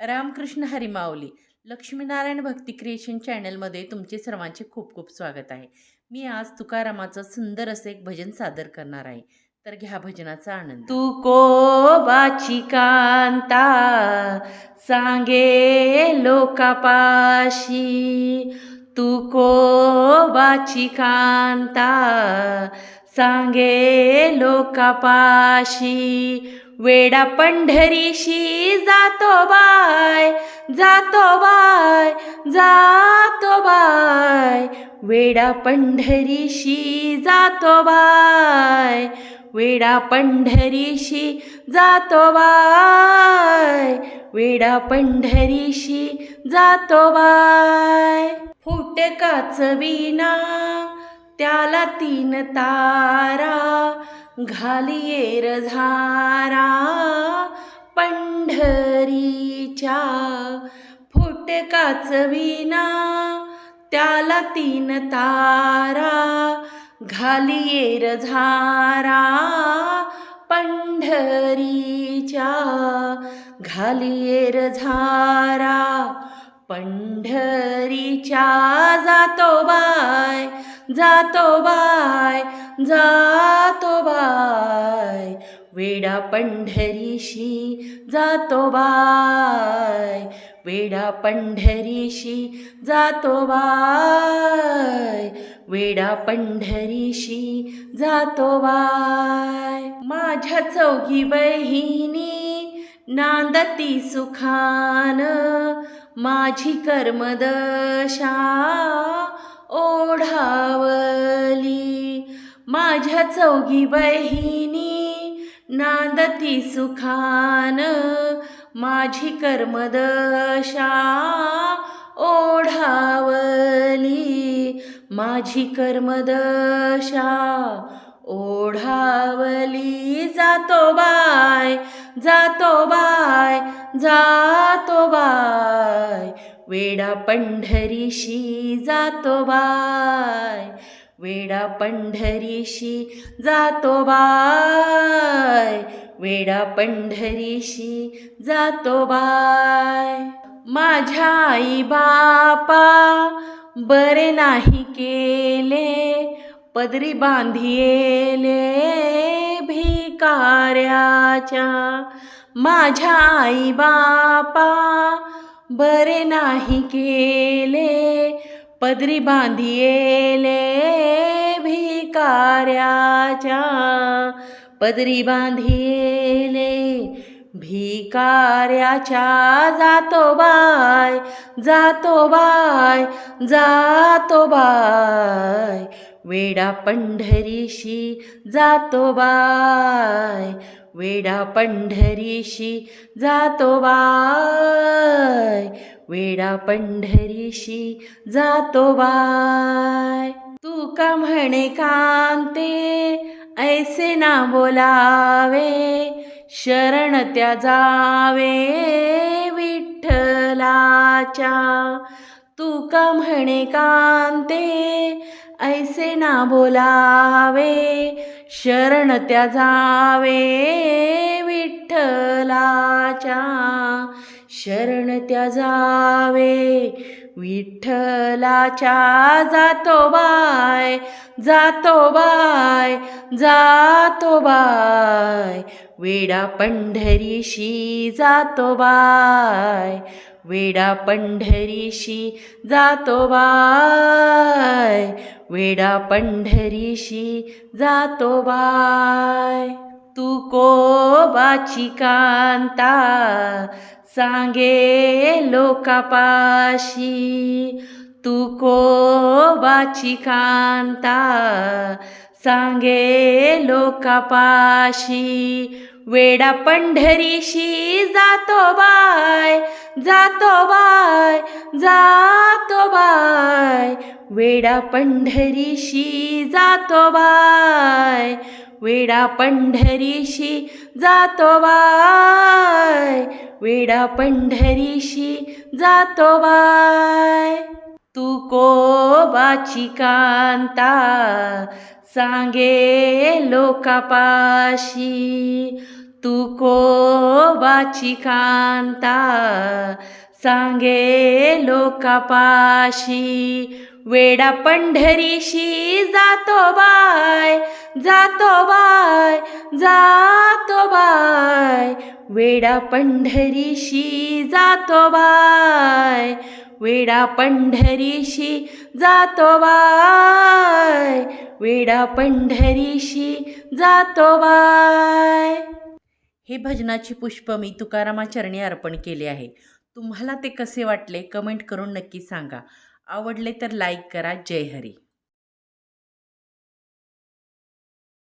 रामकृष्ण हरिमावली लक्ष्मीनारायण भक्ती क्रिएशन चॅनलमध्ये तुमचे सर्वांचे खूप खूप स्वागत आहे. मी आज तुकारामाचं सुंदर असं एक भजन सादर करणार आहे. तर घ्या भजनाचा आनंद. तू कोबाची कांता सांगे लोकापाशी तू कोबाची कांता सांगे लोकापाशी वेडा पंढरीशी जातो बाय जातो बाय जातो बाय. वेडा पंढरीशी जातो बाय वेडा पंढरीशी जातो बाय. वेडा पंढरीशी जातो बाय. फुटकाच विना त्याला तीन तारा. घालियेर झारा पंढरीच्या फुटकाच विना त्याला तीन तारा. घालियेर झारा पंढरीच्या घालियेर झारा पंढरीच्या. जातो बाय जातो बाय जातो बाय. वेडा पंढरीशी जातो बाय वेडा पंढरीशी जातो बाय. वेडा पंढरीशी जातो बाय. माझ्या चौघी बहिणी नांदती सुखान माझी कर्मदशा ओढावली. माझ्या चौघी बहिणी नांदती सुखान. माझी कर्मदशा ओढावली. माझी कर्मदशा ओढावली. जातो बाय जातो बाय जातो बाय. वेडा पंढरीशी जातो बाय. वेडा पंढरीशी जातो बाय. वेडा पंढरीशी जातो बाय. माझ्या आई बापा बरे नाही केले पदरी बांधिले भिकाऱ्याच्या. माझ्या आई बापा बरे नाही केले पदरी बांधिले भिकाऱ्याच्या. पदरी बांधिले भिकाऱ्याच्या. जातो बाय जातो बाय जातो बाय. वेडा पंढरीशी जातो बाय. वेडा पंढरीशी जातो बाय. वेडा पंढरीशी जातो बाय. तू का म्हणे कांते ऐसे ना बोलावे शरण त्या जावे विठ्ठलाच्या. तुका म्हणे कांते? ऐसे ना बोलावे शरण त्या जावे विठ्ठलाच्या. शरण त्या जावे विठ्ठलाच्या जातो बाय जातो बाय जातो बाय. वेडा पंढरीशी जातो बाय वेडा पंढरीशी जातो बाय. वेडा पंढरीशी जातो बाय. तू कोबाची कांता सांगे लोकापाशी तू कोबाची कांता सांगे लोकापाशी वेडा पंढरीशी जातो बाय जातो बाय जातो बाय. वेडा पंढरीशी जातो बाय वेडा पंढरीशी जातो बाय वेडा पंढरीशी जातो बाय तू कोबाची कांता सांगे लोकापाशी. तुकोबाची कांता सांगे लोकापाशी. वेडा पंढरीशी जातो बाय जातो बाय जातो बाय. वेडा पंढरीशी जातो बाय वेडा पंढरीशी जातो बाय. वेडा पंढरीशी जातो बाय. हे भजनाची पुष्प मी तुकारामाचरणी अर्पण केले आहे. तुम्हाला ते कसे वाटले? कमेंट करून नक्की सांगा. आवडले तर लाईक करा. जय हरी.